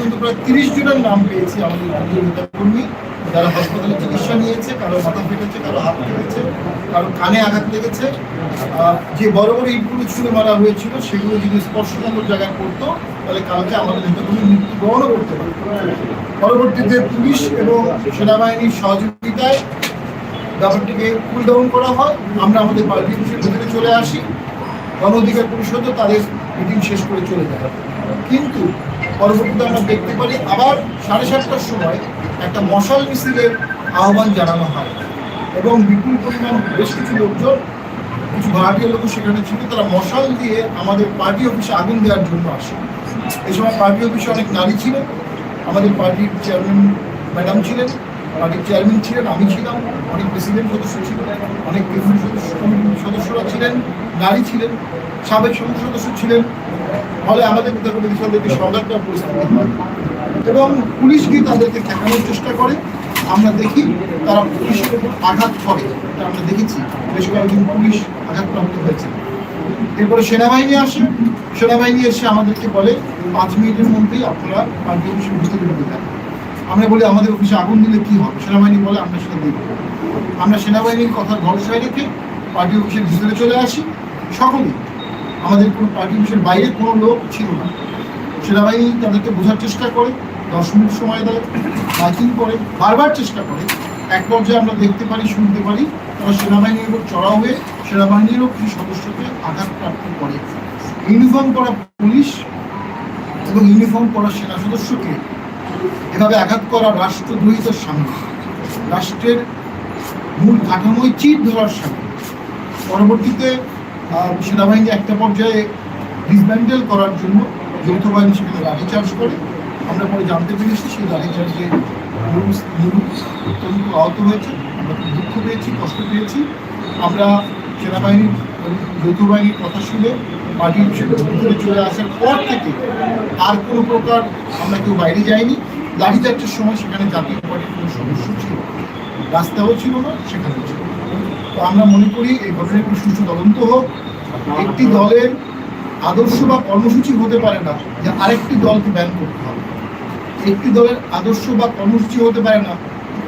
পর্যন্ত প্রায় তিরিশ জনের নাম পেয়েছি আমাদের রাজ্যের নেতাকর্মী, যারা হাসপাতালে চিকিৎসা নিয়েছে, কারও মাথা ফেটেছে, কারও হাত কেটেছে, কারও কানে আঘাত লেগেছে। যে বড় বড় ইটগুলো ছুঁড়ে মারা হয়েছিল, সেগুলো যদি স্পর্শকাতর জায়গায় পড়তো, তাহলে কালকে আমাদের নেতাকর্মী মৃত্যুবরণও করতে পারে পরবর্তীতে পুলিশ এবং সেনাবাহিনীর সহযোগিতায় ব্যাপারটিকে কুল ডাউন করা হয়। আমরা আমাদের পার্টি ভিতরে চলে আসি। গণ অধিকার পরিষদও তাদের মিটিং শেষ করে চলে যায়। কিন্তু পরবর্তীতে আমরা দেখতে পারি আবার সাড়ে সাতটার সময় একটা মশাল মিছিলের আহ্বান জানানো হয়। এবং বিপুল পরিমাণ বেশ কিছু লোকজন, কিছু ভাড়াটিয়া লোক সেখানে ছিল, তারা মশাল দিয়ে আমাদের পার্টি অফিসে আগুন দেওয়ার জন্য আসে। এই সময় পার্টি অফিসে অনেক নারী ছিলেন। আমাদের পার্টির চেয়ারম্যান ম্যাডাম ছিলেন, পার্টির চেয়ারম্যান ছিলেন, আমি ছিলাম, অনেক প্রেসিডেন্ট সদস্য ছিলেন, অনেক সদস্যরা ছিলেন, নারী ছিলেন, সাবেক সংসদ সদস্য ছিলেন ফলে আমাদের নেতা কর্মী একটি সংঘাতটা পরিস্থিতি হয় এবং পুলিশ গিয়ে তাদেরকে ঠেকানোর চেষ্টা করে। আমরা দেখি তারা উপর আঘাত করে। আমরা দেখেছি। বেশ কয়েকজন পুলিশ আঘাতপ্রাপ্ত হয়েছে। এরপরে সেনাবাহিনী আসে। সেনাবাহিনী এসে আমাদেরকে বলে, পাঁচ মিনিটের মধ্যেই আপনারা পার্টি অফিসের ভিতরে ঢুকে যান আমরা বলি, আমাদের অফিসে আগুন দিলে কি হবে? সেনাবাহিনী বলে, আমরা সেটা দেখব। আমরা সেনাবাহিনীর কথা ভরসায় রেখে পার্টি অফিসের ভিতরে চলে আসি। সকলেই আমাদের কোনো পার্টি অফিসের বাইরে কোনো লোক ছিল না। সেনাবাহিনী তাদেরকে বোঝার চেষ্টা করে, দশ মিনিট সময় দেয় মাইকিং করে, বারবার চেষ্টা করে। এক পর্যায়ে আমরা দেখতে পারি, শুনতে পারি, তারা সেনাবাহিনীর উপর চড়াও হয়ে সেনাবাহিনীরও কিছু সদস্যকে আঘাতপ্রাপ্ত করে। ইউনিফর্ম করা পুলিশ এবং ইউনিফর্ম করা সেনা সদস্যকে এভাবে আঘাত করা রাষ্ট্রদ্রোহিতার সামনে। রাষ্ট্রের মূল কাঠামোয় চিট ধরার সামনে। পরবর্তীতে সেনাবাহিনী একটা পর্যায়ে ডিসব্যান্ডেল করার জন্য যৌথ বাহিনী সেখানে লাঠিচার্জ করে। আমরা পরে জানতে পেরেছি সেই নুরুস নুরুস অত্যন্ত আহত হয়েছে। আমরা খুব দুঃখ পেয়েছি, কষ্ট পেয়েছি। আমরা সেনাবাহিনীর যৌথ বাহিনীর কথা শুনে পার্টির ভিতরে চলে আসার পর থেকে আর কোনো প্রকার আমরা কেউ বাইরে যাইনি। লাঠিচার্জের সময় সেখানে জাতীয় পার্টির কোনো সদস্য ছিল রাস্তাও ছিল না, সেখানেও ছিল। আমরা মনে করি এই ঘটনার একটি সুষ্ঠু তদন্ত হোক, একটি দলের আদর্শ বা কর্মসূচি হতে পারে না যে আরেকটি দলকে ব্যান করতে হবে। একটি দলের আদর্শ বা কর্মসূচি হতে পারে না,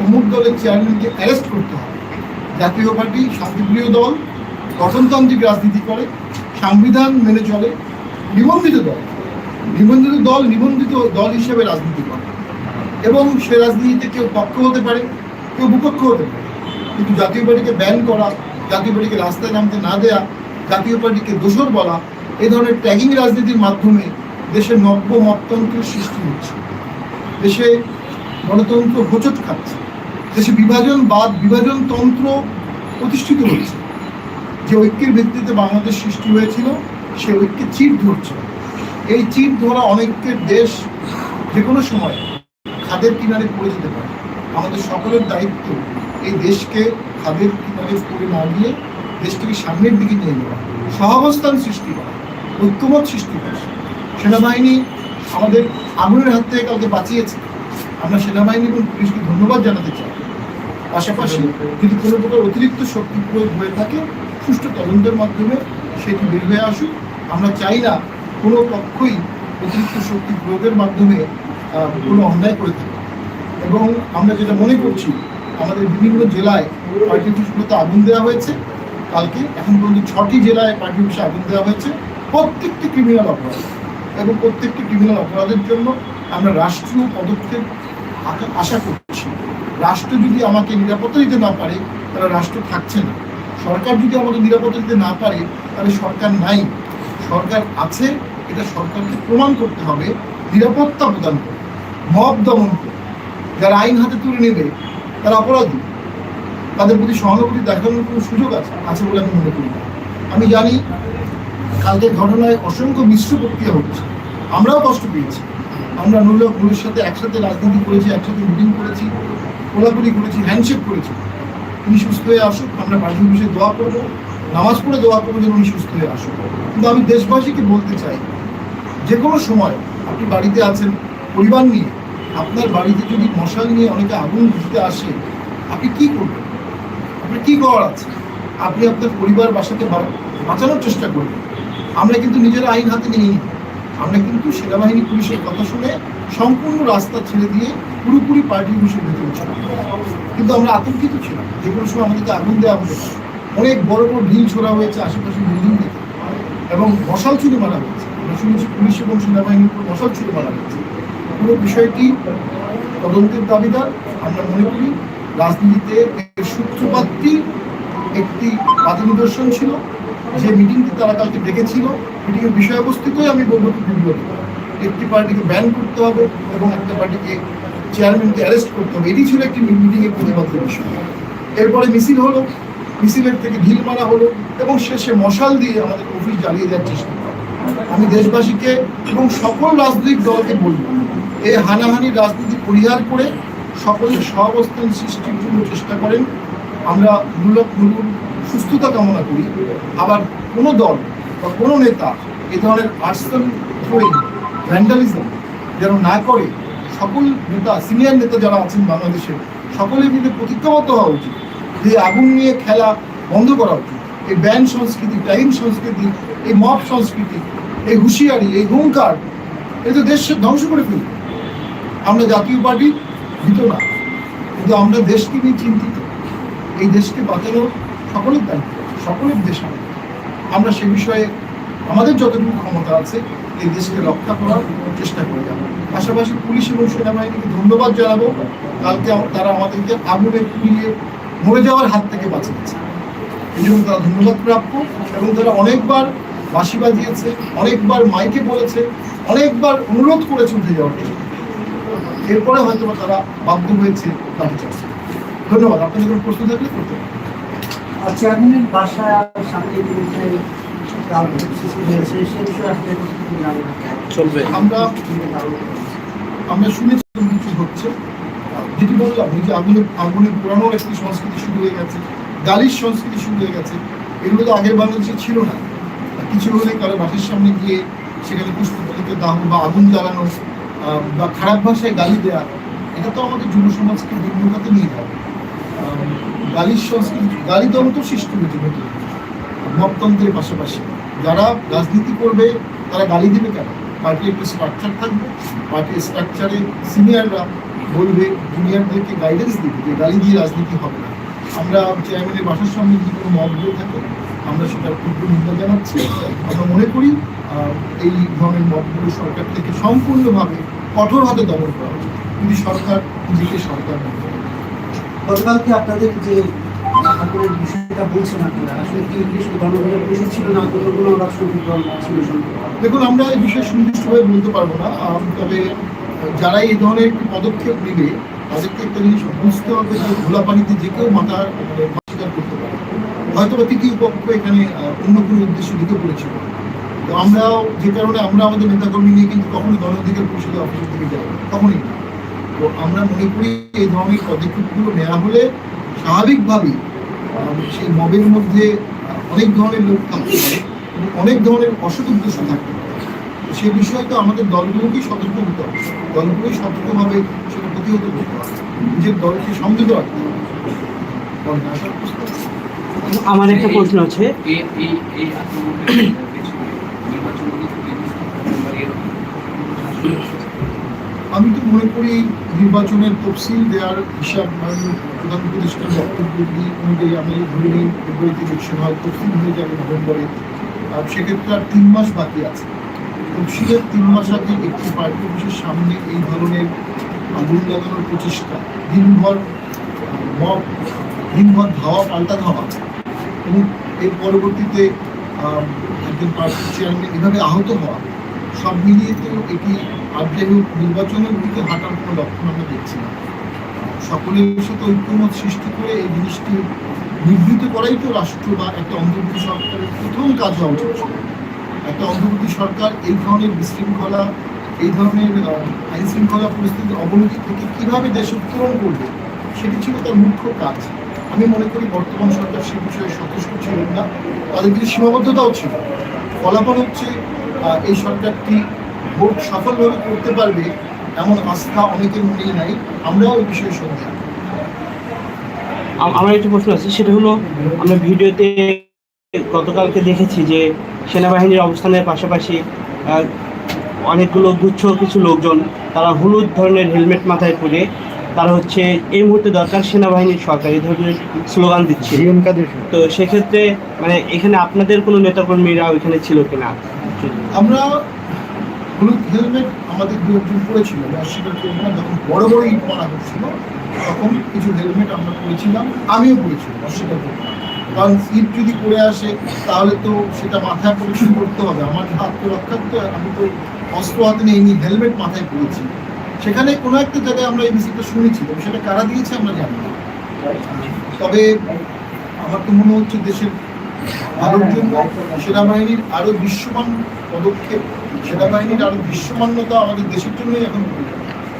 অমুক দলের চেয়ারম্যানকে অ্যারেস্ট করতে হবে। জাতীয় পার্টি, শান্তিপ্রিয় দল, গঠনতান্ত্রিক রাজনীতি করে, সংবিধান মেনে চলে, নিবন্ধিত দল। নিবন্ধিত দল নিবন্ধিত দল হিসেবে রাজনীতি করে। এবং সে রাজনীতিতে কেউ পক্ষ হতে পারে, কেউ বিপক্ষ হতে পারে। কিন্তু জাতীয় পার্টিকে ব্যান করা, জাতীয় পার্টিকে রাস্তায় নামতে না দেয়া, জাতীয় পার্টিকে দোষর বলা এই ধরনের ট্যাগিং রাজনীতির মাধ্যমে দেশের নব্য মততন্ত্রের সৃষ্টি হচ্ছে। দেশে গণতন্ত্র হোঁচট খাচ্ছে। দেশে বিভাজনবাদ বিভাজনতন্ত্র প্রতিষ্ঠিত হচ্ছে। যে ঐক্যের ভিত্তিতে বাংলাদেশ সৃষ্টি হয়েছিল, সে ঐক্যে চিট ধরছে। এই চিট ধরা অনেকের দেশ যে কোনো সময় খাদের কিনারে পড়ে যেতে পারে। আমাদের সকলের দায়িত্ব এই দেশকে খাদের কিনারে পড়ে না দিয়ে দেশটিকে সামনের দিকে নিয়ে যাওয়া, সহাবস্থান সৃষ্টি করা, ঐক্যমত সৃষ্টি করা। সেনাবাহিনী আমাদের আগুনের হাত থেকে কাউকে বাঁচিয়েছে। আমরা সেনাবাহিনী এবং পুলিশকে ধন্যবাদ জানাতে চাই। পাশাপাশি যদি কোনো প্রকার অতিরিক্ত শক্তি প্রয়োগ হয়ে থাকে, সুষ্ঠু তদন্তের মাধ্যমে সেটি বের হয়ে আসুক। আমরা চাই না কোনো পক্ষই অতিরিক্ত শক্তি প্রয়োগের মাধ্যমে কোনো অন্যায় করে থাকে এবং আমরা যেটা মনে করছি আমাদের বিভিন্ন জেলায় পার্টি আগুন দেওয়া হয়েছে। কালকে এখন পর্যন্ত ছটি জেলায় অফিসে আগুন দেওয়া হয়েছে। প্রত্যেকটি ক্রিমিনাল অপরাধ। এবং প্রত্যেকটি ক্রিমিনাল অপরাধের জন্য আমরা রাষ্ট্রীয় পদক্ষেপ আশা করছি। রাষ্ট্র যদি আমাকে নিরাপত্তা দিতে না পারে, তাহলে রাষ্ট্র থাকছে না। সরকার যদি আমাকে নিরাপত্তা দিতে না পারে, তাহলে সরকার নাই। সরকার আছে, এটা সরকারকে প্রমাণ করতে হবে। নিরাপত্তা প্রদান করে। মব দমন করে। যারা আইন হাতে তুলে নেবে তারা অপরাধী। তাদের প্রতি সহানুভূতি দেখানোর কোনো সুযোগ আছে আছে বলে আমি মনে করি আমি জানি কালকের ঘটনায় অসংখ্য মিশ্র প্রক্রিয়া হচ্ছে আমরাও কষ্ট পেয়েছি। আমরা নুরুল নুরের সাথে একসাথে রাজনীতি করেছি, একসাথে মিটিং করেছি, কোলাকুলি করেছি, হ্যান্ডশেক করেছি। উনি সুস্থ হয়ে আসুক, আমরা পার্টি অফিসে দোয়া করব, নামাজ পড়ে দোয়া করব যেন উনি সুস্থ হয়ে আসুক। কিন্তু আমি দেশবাসীকে বলতে চাই, যে কোনো সময় আপনি বাড়িতে আছেন, পরিবার নিয়ে আপনার বাড়িতে যদি মশাল নিয়ে অনেকে আগুন দিতে আসে, আপনি কি করবেন? আপনার কি করার আছে? আপনি আপনার পরিবার বাসাকে বাঁচানোর চেষ্টা করবেন। আমরা কিন্তু নিজেরা আইন হাতে নিই। আমরা কিন্তু সেনাবাহিনী, পুলিশের কথা শুনে সম্পূর্ণ রাস্তা ছেড়ে দিয়ে পুরোপুরি পার্টি অফিসের ভেতরে ছিল কিন্তু আমরা আতঙ্কিত ছিলাম। যে কোনো সময় আমাদেরকে আগুন দেওয়া পারে অনেক বড় বড় ঢিল ছোড়া হয়েছে আশেপাশে বিল্ডিং থেকে। এবং মশাল ছুড়ে মারা হয়েছে। আমরা শুনেছি পুলিশ এবং সেনাবাহিনীর উপর মশাল ছুড়ে মারা হয়েছে। পুরো বিষয়টি তদন্তের দাবিদার আমরা মনে করি রাজনীতিতে সূত্রপাতটি একটি বাধা নিদর্শন ছিল। যে মিটিংটি তারা কালকে ডেকেছিল, মিটিংয়ের বিষয়বস্তুতেই আমি বলব বিব্রত একটি পার্টিকে ব্যান করতে হবে এবং একটা পার্টিকে চেয়ারম্যানকে অ্যারেস্ট করতে হবে। এটি ছিল একটি মিটিংয়ের প্রতিবাদের বিষয়। এরপরে মিছিল হলো। মিছিলের থেকে ঢিল মারা হলো এবং শেষে মশাল দিয়ে আমাদের অফিস জ্বালিয়ে দেওয়ার চেষ্টা। আমি দেশবাসীকে এবং সকল রাজনৈতিক দলকে বলব এই হানাহানি রাজনীতি পরিহার করে সকলের সহাবস্থান সৃষ্টির জন্য চেষ্টা করেন। আমরা মূলক মূল সুস্থতা কামনা করি। আবার কোনো দল বা কোনো নেতা এ ধরনের আর্সন থ্রোয়িং, ভ্যান্ডালিজম যেন না করে, সকল নেতা, সিনিয়র নেতা যারা আছেন বাংলাদেশে সকলে মিলে প্রতিজ্ঞাবদ্ধ হওয়া উচিত। যে আগুন নিয়ে খেলা বন্ধ করা উচিত। এই ব্যান সংস্কৃতি টাইম সংস্কৃতি, এই মব সংস্কৃতি, এই হুঁশিয়ারি, এই হুঙ্কার এই তো দেশকে ধ্বংস করে ফেলবে। আমরা জাতীয় পার্টি ভীত না। কিন্তু আমরা দেশকে নিয়ে চিন্তিত। এই দেশকে বাঁচানোর সকলের দায়িত্ব, সকলের দেশ। আমরা সে বিষয়ে আমাদের যতটুকু ক্ষমতা আছে, এই দেশকে রক্ষা করার চেষ্টা করে যাব। পাশাপাশি পুলিশ এবং সেনাবাহিনীকে ধন্যবাদ জানাব। কালকে তারা আমাদেরকে আগুনে পুড়িয়ে মরে যাওয়ার হাত থেকে বাঁচিয়েছে এই জন্য তারা ধন্যবাদ প্রাপ্য এবং তারা অনেকবার বাঁশি বাজিয়েছে, অনেকবার মাইকে বলেছে, অনেকবার অনুরোধ করেছে উঠে যাওয়ার জন্য। এরপরে হয়তো বা তারা বাধ্য হয়েছে লাঠি চাষ ধন্যবাদ আপনাদের কোনো প্রশ্ন থাকলে করতে পারেন। চেয়ারম্যানের সামনে চলবে। আমরা আমরা শুনেছি এরকম কিছু হচ্ছে। যেটি বললাম এই যে আগুনে আগুনে পোড়ানোর একটি সংস্কৃতি শুরু হয়ে গেছে গালির সংস্কৃতি শুরু হয়ে গেছে এগুলো তো আগের বাংলাদেশে ছিল না। আর কিছু হলে কারও বাসের সামনে গিয়ে সেখানে পুষ্পতলিতে দাহ বা আগুন জ্বালানো বা খারাপ ভাষায় গালি দেওয়া এটা তো আমাদের যুব সমাজকে বিভ্রতাতে নিয়ে যাবে। গালির সংস্কৃতি, গালি দন্ত সৃষ্টি হয়েছে নতুন মপতন্ত্রের পাশাপাশি যারা রাজনীতি করবে, তারা গালি দেবে কেন? পার্টির একটা স্ট্রাকচার থাকবে, পার্টির স্ট্রাকচারে সিনিয়ররা বলবে জুনিয়রদেরকে গাইডেন্স দিবে যে গালি দিয়ে রাজনীতি হবে না। আমরা চেয়ারম্যানের বাসার সামনে যদি কোনো মতগুলো থাকে আমরা সেটা তীব্র নিন্দা জানাচ্ছি। আমরা মনে করি এই ধরনের মতগুলো সরকার থেকে সম্পূর্ণভাবে কঠোর হাতে দমন করা উচিত। যদি সরকার নিজেকে সরকার করে। গতকালকে আপনাদের যে ঠাকুরের বিষয়টা বলছেন আপনারা আসলে কি গণভোটের ছিল না? কোনো ছিল দেখুন আমরা এই বিষয়ে সুনির্দিষ্টভাবে বলতে পারব না। তবে যারা এই ধরনের একটি পদক্ষেপ নেবে তাদেরকে একটা জিনিস বুঝতে হবে যে ঘোলা পানিতে যে কেউ মাথা মানে স্বীকার করতে হয়তো বা তৃতীয় পক্ষ এখানে অন্য কোনো উদ্দেশ্য ঢুকে পড়েছিল তো আমরাও, যে কারণে আমরা আমাদের নেতাকর্মী নিয়ে কিন্তু কখনোই গণ অধিকার পরিষদের অফিসের দিকে যাই কখনোই তো আমরা মনে করি এই ধরনের পদক্ষেপগুলো নেওয়া হলে স্বাভাবিকভাবেই সেই মবের মধ্যে অনেক ধরনের লোক থাকতে পারে অনেক ধরনের অসৎ উদ্দেশ্য থাকতে পারে। সে বিষয়ে তো আমাদের দলগুলোকেই সতর্ক হতে হবে। দলগুলোই সতর্কভাবে সেটা প্রতিহত করতে হবে। নিজের দলকে সংযত রাখতে হবে বলেন, আসার প্রশ্ন আছে? আমার একটা প্রশ্ন আছে। আমি তো মনে করি নির্বাচনের তফসিল দেওয়ার হিসাব প্রধান উপদেষ্টার বক্তব্য দিয়ে অনুযায়ী আমি ধরে নিই ফেব্রুয়ারিতে ইলেকশন হয় তফসিল হয়ে যাবে নভেম্বরে। আর সেক্ষেত্রে আর তিন মাস বাকি আছে। তফসিলের তিন মাস আগে একটি পার্টি অফিসের সামনে এই ধরনের আগুন লাগানোর প্রচেষ্টা, দিনভর মব, দিনভর ধাওয়া, পাল্টা ধাওয়া। এবং এর পরবর্তীতে একজন পার্টির চেয়ারম্যান এভাবে আহত হওয়া, সব মিলিয়ে তো এটি আর যাই হোক নির্বাচনের দিকে হাঁটার কোনো লক্ষণ আমরা দেখছি না সকলের সাথে ঐক্যমত সৃষ্টি করে এই জিনিসটি নিবৃত করাই তো রাষ্ট্র বা একটা অন্তর্বর্তী সরকারের প্রথম কাজ হওয়া উচিত। একটা অন্তর্বর্তী সরকার এই ধরনের বিশৃঙ্খলা, এই ধরনের আইন শৃঙ্খলা পরিস্থিতির অবনতি থেকে কীভাবে দেশ উত্তরণ করবে, সেটি ছিল তার মুখ্য কাজ আমি মনে করি বর্তমান সরকার সে বিষয়ে সচেষ্ট ছিলেন না। তাদের কিছু সীমাবদ্ধতাও ছিল। ফলাফল হচ্ছে এই সরকারটি ভোট সফলভাবে করতে পারবে এমন আস্থা অনেকের মনেই নাই। আমরাও এই বিষয়ে সন্দেহ আমার একটি প্রশ্ন আছে, সেটা হলো, আমরা ভিডিওতে গতকালকে দেখেছি যে সেনাবাহিনীর অবস্থানের পাশাপাশি অনেকগুলো গুচ্ছ কিছু লোকজন, তারা হলুদ ধরনের হেলমেট মাথায় পরে তারা হচ্ছে এই মুহূর্তে দরকার সেনাবাহিনীর সরকার এই ধরনের স্লোগান দিচ্ছে। তো সেক্ষেত্রে মানে এখানে আপনাদের কোনো নেতাকর্মীরা ওইখানে ছিল কিনা? আমরা হলুদ হেলমেট আমাদের দু একজন পড়েছিল অস্বীকার করব না যখন বড় বড় ইট মারা হচ্ছিল তখন কিছু হেলমেট আমরা পড়েছিলাম আমিও পড়েছিলাম অস্বীকার করব না কারণ ইট যদি পড়ে আসে তাহলে তো সেটা মাথায় পরিষ্কার করতে হবে আমার হাত তো রক্ষার্থে আমি তো অস্ত্র হাতে নিয়ে হেলমেট মাথায় পড়েছি সেখানে কোনো একটা জায়গায় আমরা এই বিষয়টা শুনেছি সেটা কারা দিয়েছে আমরা জানি না। তবে আমার তো মনে হচ্ছে দেশের ভালোর জন্য সেনাবাহিনীর আরও বিশ্বমান পদক্ষেপ সেনাবাহিনীর আরও বিশ্বমান্যতা আমাদের দেশের জন্যই এখন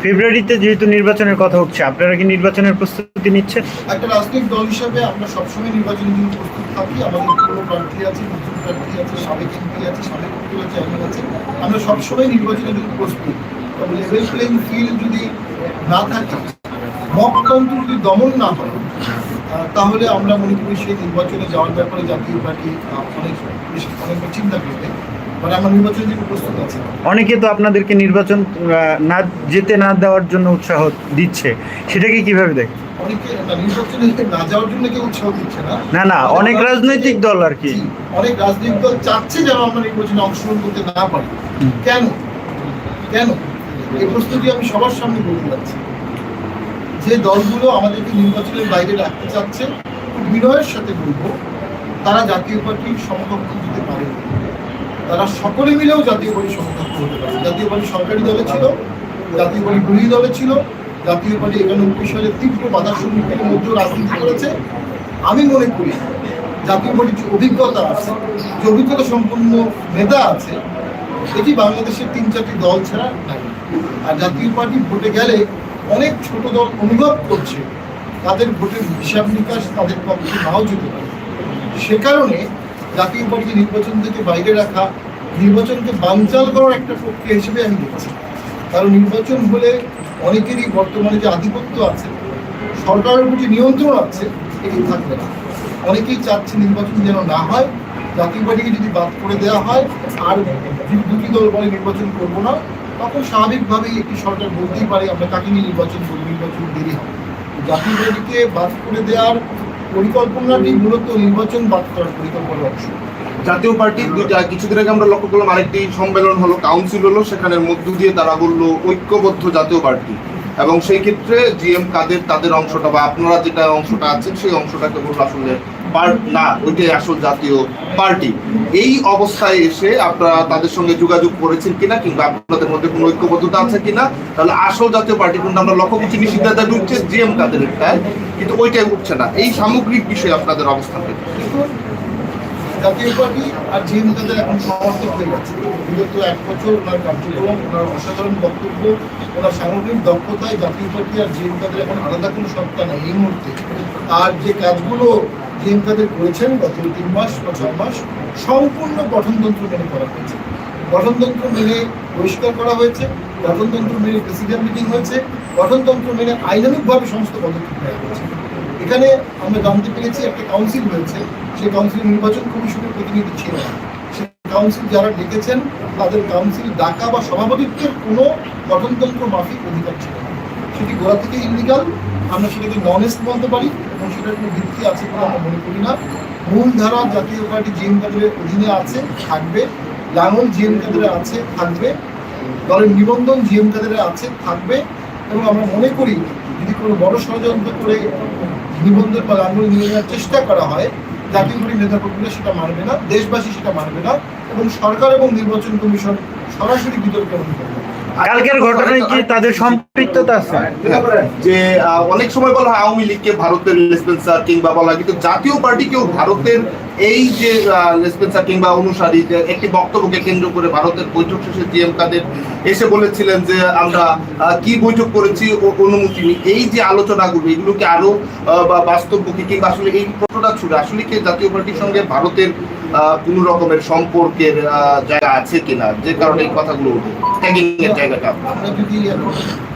ফেব্রুয়ারিতে যেহেতু নির্বাচনের কথা উঠছে আপনারা কি নির্বাচনের প্রস্তুতি নিচ্ছেন? একটা রাজনৈতিক দল হিসাবে আমরা সবসময় নির্বাচনের জন্য প্রস্তুত থাকি। আমাদের পুরো প্রার্থী আছে নতুন প্রার্থী আছে সাবেক এমপি আছে সাবেক চেয়ারম্যান আছে। আমরা সবসময় নির্বাচনের জন্য প্রস্তুত। লেভেল প্লেইং ফিল্ড যদি না থাকে মকতন্ত্র যদি দমন না হয় তাহলে আমরা মনে করি সেই নির্বাচনে যাওয়ার ব্যাপারে জাতীয় পার্টি অনেক বেশি অনেক চিন্তা করবে। মানে অনেকে তো আপনাদেরকে নির্বাচন না যেতে না দেওয়ার জন্য উৎসাহ দিচ্ছে। সেটাকে কীভাবে দেখ অনেকে না, না যাওয়ার জন্য কেউ উৎসাহ দিচ্ছে না। না না অনেক রাজনৈতিক দল আর কি। অনেক রাজনৈতিক দল চাচ্ছে যেন আমরা নির্বাচনে অংশগ্রহণ করতে না পারি। কেন? কেন? এই প্রস্তুতি আমি সবার সামনে বলতে যাচ্ছি। যে দলগুলো আমাদেরকে নির্বাচনের বাইরে রাখতে চাচ্ছে বিনয়ের সাথে বলব, তারা জাতীয় পার্টির সমকক্ষ দিতে পারে। তারা সকলে মিলেও জাতীয় পার্টির সমকক্ষ হতে পারে। জাতীয় পার্টি সরকারি দলে ছিল, জাতীয় পার্টি বিরোধী দলে ছিল, জাতীয় পার্টি একানব্বই সালে তীব্র বাধার সম্মুখীনের মধ্যেও রাজনীতি করেছে। আমি মনে করি জাতীয় পার্টির যে অভিজ্ঞতা আছে, যে অভিজ্ঞতা সম্পন্ন নেতা আছে, এটি বাংলাদেশের তিন চারটি দল ছাড়া নাই। আর জাতীয় পার্টি ভোটে গেলে অনেক ছোট দল অনুভব করছে। তাদের ভোটের হিসাব নিকাশ তাদের পক্ষে নাও যেতে পারে। সে কারণে জাতীয় পার্টিকে নির্বাচন থেকে বাইরে রাখা, নির্বাচনকে বানচাল করার একটা প্রক্রিয়া হিসেবে আমি দেখছি। কারণ নির্বাচন হলে অনেকেরই বর্তমানে যে আধিপত্য আছে, সরকারের প্রতি নিয়ন্ত্রণ আছে, এটি থাকবে না। অনেকেই চাচ্ছে নির্বাচন যেন না হয়, জাতীয় পার্টিকে যদি বাদ করে দেওয়া হয়, আর দুটি দল বলে নির্বাচন করব না। তখন স্বাভাবিকভাবেই একটি সরকার বলতেই পারে, আমরা কাকে নিয়ে নির্বাচন করি, নির্বাচন দেরি হবে। জাতীয় বাদ করে দেওয়ার পরিকল্পনাটি মূলত নির্বাচন বাদ করার পরিকল্পনার অংশ। জাতীয় পার্টি দুইটা, কিছুদিন আগে আমরা লক্ষ্য করলাম আরেকটি সম্মেলন হলো, কাউন্সিল হলো সেখানের মধ্য দিয়ে তারা বলল ঐক্যবদ্ধ জাতীয় পার্টি। এবং সেই ক্ষেত্রে জিএম কাদের, তাদের অংশটা বা আপনারা যেটা অংশটা আছেন, সেই অংশটাকে বলল আসলে পার্ট না, ওইটাই আসল জাতীয় পার্টি। এই অবস্থায় এসে আপনারা তাদের সঙ্গে যোগাযোগ করেছেন কিনা কিংবা আপনাদের মধ্যে কোনো ঐক্যবদ্ধতা আছে কিনা, তাহলে আসল জাতীয় পার্টি কিন্তু আমরা লক্ষ্য করছি নিষিদ্ধাজ্ঞা উঠছে জিএম কাদের একটাই কিন্তু ওইটাই উঠছে না। এই সামগ্রিক বিষয়ে আপনাদের অবস্থান? জাতীয় পার্টি আর যে নেতাদের এখন সমর্থক হয়ে গেছে। বিগত এক বছর ওনার কার্যক্রম ওনার অসাধারণ বক্তব্য, ওনার সামগ্রিক দক্ষতায় জাতীয় পার্টি আর যে নেতাদের এখন আলাদা কোনো সত্তা নেই এই মুহূর্তে। আর যে কাজগুলো যে নেতাদের করেছেন গত তিন মাস বা ছয় মাস, সম্পূর্ণ গঠনতন্ত্র মেনে করা হয়েছে। গঠনতন্ত্র মেনে বহিষ্কার করা হয়েছে, গঠনতন্ত্র মেনে প্রেসিডেন্ট মিটিং হয়েছে, গঠনতন্ত্র মেনে আইনানুগভাবে সমস্ত পদক্ষেপ নেওয়া হয়েছে। এখানে আমরা জানতে পেরেছি একটা কাউন্সিল হয়েছে সেই কাউন্সিল নির্বাচন কমিশনের প্রতিনিধি ছিল সেই কাউন্সিল যারা ডেকেছেন, তাদের কাউন্সিল ডাকা বা সভাপতিত্বের কোনো গঠনতন্ত্র মাফিক অধিকার ছিল না। সেটি গোড়া থেকে ইলিগাল আমরা সেটাকে ননেস্ট বলতে পারি এবং সেটার কোনো ভিত্তি আছে বলে আমরা মনে করি না। মূল ধারা জাতীয় পার্টি জিএম কাদের অধীনে আছে, থাকবে। লাঙল জিএম কাদের আছে, থাকবে। দলের নিবন্ধন জিএম কাদের আছে, থাকবে। এবং আমরা মনে করি যদি কোনো বড় ষড়যন্ত্র করে নিবন্ধন বা লাঙ্গল নিয়ে নেওয়ার চেষ্টা করা হয়, জাতীয় পার্টির নেতাকর্মীরা সেটা মানবে না, দেশবাসী সেটা মানবে না এবং সরকার এবং নির্বাচন কমিশন সরাসরি বিতর্কের মধ্যে পড়বে। কালকের ঘটনায় কি তাদের সম্পৃক্ততা আছে? যে অনেক সময় বলা হয় আওয়ামী লীগকে ভারতের রেসপেন্সার কিংবা বলা হয় কিন্তু জাতীয় পার্টি কেউ ভারতের এই যে লেসপেন্সার কিংবা অনুসারী একটি বক্তব্যকে কেন্দ্র করে ভারতের বৈঠক শেষে জিএম কাদের এসে বলেছিলেন যে আমরা কি বৈঠক করেছি অনুমতি নিই এই যে আলোচনাগুলো এগুলোকে আরও বা বাস্তবমুখী কিংবা আসলে এই প্রশ্নটা ছুড়ে, আসলে কি জাতীয় পার্টির সঙ্গে ভারতের কোনো রকমের সম্পর্কের জায়গা আছে কিনা? যে কারণে এই কথাগুলো ট্যাগিং এর জায়গাটা আমরা যদি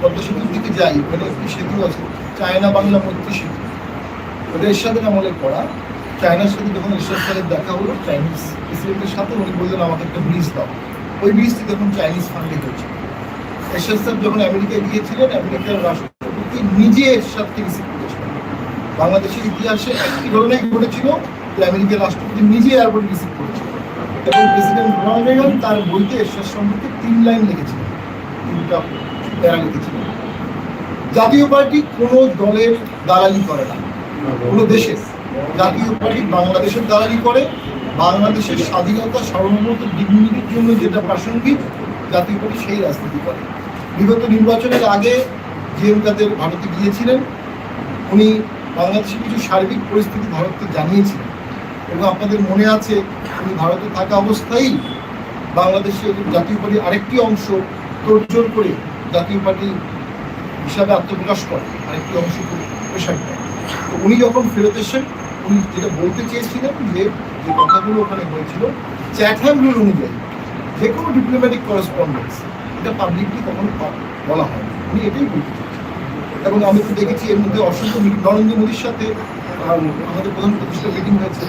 পদ্মা দিকে যাই ওখানে সেতু আছে, চায়না বাংলা মৈত্রী সেতু। ওটা এরশাদের আমলে করা। চায়নার সাথে যখন এরশাদ সাহেব দেখা হলো চাইনিজ প্রেসিডেন্টের সাথে উনি বললেন, আমাকে একটা ব্রিজ দাও। ওই ব্রিজটি তখন চাইনিজ ফান্ডে হয়েছিল। এরশাদ স্যার যখন আমেরিকায় গিয়েছিলেন, আমেরিকার রাষ্ট্রপতি নিজে এরশাদকে রিসিভ করেছিলেন বাংলাদেশের ইতিহাসে একই ঘটনাই ঘটেছিল যে আমেরিকার রাষ্ট্রপতি নিজে এয়ারপোর্ট রিসিভ করেছিলেন। এবং প্রেসিডেন্ট রোনাল্ড রেগান তার বইতে এরশাদ সম্পর্কে তিন লাইন লিখেছিলেন। তিনটা প্যারা লিখেছিলেন। জাতীয় পার্টি কোনো দলের দালালি করে না। কোনো দেশের। জাতীয় পার্টি বাংলাদেশের দালালি করে, বাংলাদেশের স্বাধীনতা, সার্বভৌমত্ব ডিগনিটির জন্য যেটা প্রাসঙ্গিক, জাতীয় পার্টি সেই রাজনীতি করে। বিগত নির্বাচনের আগে জিএম কাদের ভারতে গিয়েছিলেন, উনি বাংলাদেশের কিছু সার্বিক পরিস্থিতি ভারতকে জানিয়েছিলেন। এবং আপনাদের মনে আছে, উনি ভারতে থাকা অবস্থায় বাংলাদেশের জাতীয় পার্টির আরেকটি অংশ তোড়জোড় করে জাতীয় পার্টি হিসাবে আত্মপ্রকাশ করে আরেকটি অংশ তো উনি যখন ফেরত এসেন উনি যেটা বলতে চেয়েছিলেন যে যে কথাগুলো ওখানে হয়েছিল চ্যাটহ্যাম রুল অনুযায়ী, যে কোনো ডিপ্লোম্যাটিক করেসপন্ডেন্স এটা পাবলিকলি কখনো বলা হয়। উনি এটাই বলতে এবং আমি তো দেখেছি এর মধ্যে অসংখ্য নরেন্দ্র মোদীর সাথে আমাদের প্রধান প্রতিষ্ঠা মিটিং হয়েছে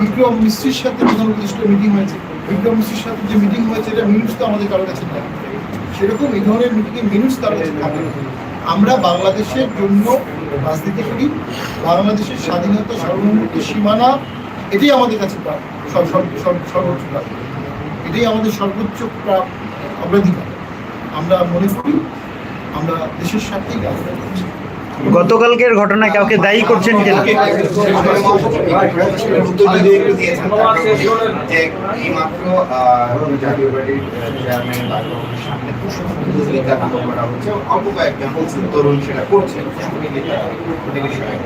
বিক্রম মিশ্রির সাথে প্রধান প্রতিষ্ঠা মিটিং হয়েছে বিক্রম মিশ্রির সাথে যে মিটিং হয়েছে, এটা মিনিটস তো আমাদের কারও কাছে নেই সেরকম এই ধরনের মিটিংয়ে মিনিটস তার কাছে থাকে। আমরা বাংলাদেশের জন্য রাজনীতি করি, বাংলাদেশের স্বাধীনতা সার্বভৌমত্ব সীমানা এটাই আমাদের কাছে সর্বোচ্চ প্রাপ্য। এটাই আমাদের সর্বোচ্চ প্রাপ- অগ্রাধিকার। আমরা মনে করি আমরা দেশের স্বার্থেই করছি গতকালকের ঘটনায় কাউকে দায়ী করছেন কিনা? তরুণ সেটা করছে। এই বিষয়ে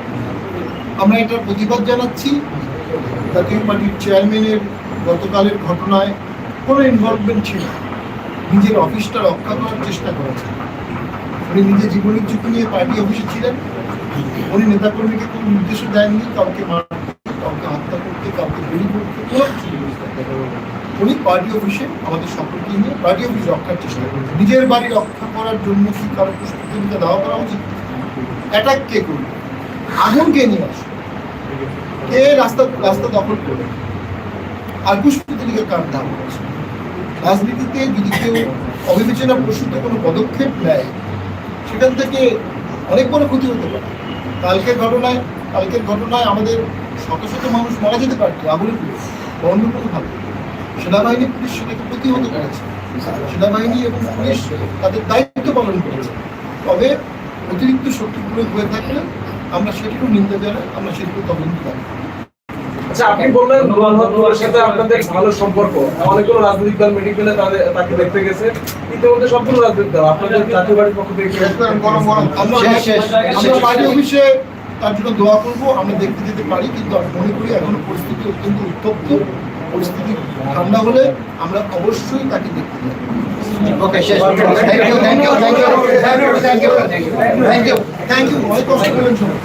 আমরা এটার প্রতিবাদ জানাচ্ছি। জাতীয় পার্টির চেয়ারম্যানের গতকালের ঘটনায় কোনো ইনভলভমেন্ট ছিল। নিজের অফিসটা রক্ষা করার চেষ্টা করেছেন উনি নিজে জীবনের ঝুঁকি নিয়ে পার্টি অফিসে ছিলেন। উনি নেতাকর্মীকে কোনো নির্দেশও দেননি, কাউকে মারতে, কাউকে হত্যা করতে, কাউকে গুলি করতে, কোনো কিছু উনি পার্টি অফিসে আমাদের সকলকে নিয়ে পার্টি অফিস রক্ষার চেষ্টা করেছেন। নিজের বাড়ি রক্ষা করার জন্য কি কারও প্রস্তুতিটা দেওয়া করা উচিত? অ্যাটাক কে করবে? আগুন কে নিয়ে আসবে। কে রাস্তা রাস্তা দখল করবে আর পুষ্পতলিকে কার দাম রাজনীতিতে যদি কেউ অবিবেচনা প্রসূত কোনো পদক্ষেপ নেয়, সেখান থেকে অনেক বড় ক্ষতি হতে পারে। কালকের ঘটনায় কালকের ঘটনায় আমাদের শত শত মানুষ মারা যেতে পারতো আগুনে পুড়ে বা অন্য সেনাবাহিনী পুলিশ সেটাকে প্রতিহত করেছে। সেনাবাহিনী এবং পুলিশ তাদের দায়িত্ব পালন করেছে। তবে অতিরিক্ত শক্তি প্রয়োগ হয়ে থাকলে আমরা সেটিরও নিন্দা জানাই আমরা সেটিকে তদন্ত জানাই। আচ্ছা আপনি বললেন সাথে আপনাদের ভালো সম্পর্ক। অনেকগুলো রাজনৈতিক দল মেডিকেলে তাদের তাকে দেখতে গেছে। ইতিমধ্যে সবগুলো রাজনৈতিক দল আপনাদের জাতীয় বাড়ির পক্ষ থেকে শেষ করেন, গরম গরম। আমরা আমরা পার্টি অফিসে তার জন্য দোয়া করব আমরা দেখতে যেতে পারি কিন্তু আমি মনে করি এখনও পরিস্থিতি অত্যন্ত উত্তপ্ত। পরিস্থিতি ঠান্ডা হলে আমরা অবশ্যই তাকে দেখতে যাব। ওকে শেষ। Thank you thank you thank you thank you thank you thank you অনেক কষ্ট করলেন সবাই